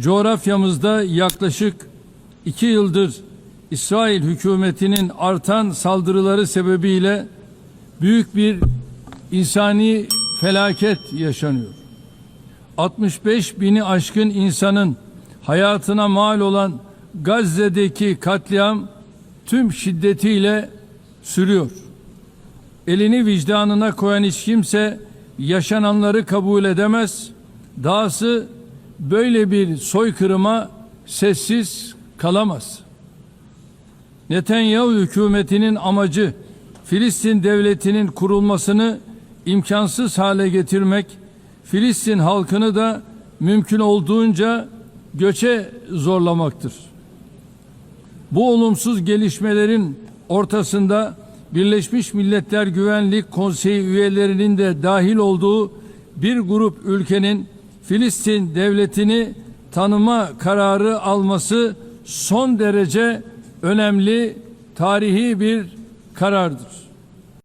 coğrafyamızda yaklaşık iki yıldır İsrail hükümetinin artan saldırıları sebebiyle büyük bir insani felaket yaşanıyor. 65 bini aşkın insanın hayatına mal olan Gazze'deki katliam tüm şiddetiyle sürüyor. Elini vicdanına koyan hiç kimse yaşananları kabul edemez. Dahası böyle bir soykırıma sessiz kalamaz. Netanyahu hükümetinin amacı Filistin devletinin kurulmasını imkansız hale getirmek, Filistin halkını da mümkün olduğunca göçe zorlamaktır. Bu olumsuz gelişmelerin ortasında Birleşmiş Milletler Güvenlik Konseyi üyelerinin de dahil olduğu bir grup ülkenin Filistin devletini tanıma kararı alması son derece önemli tarihi bir karardır.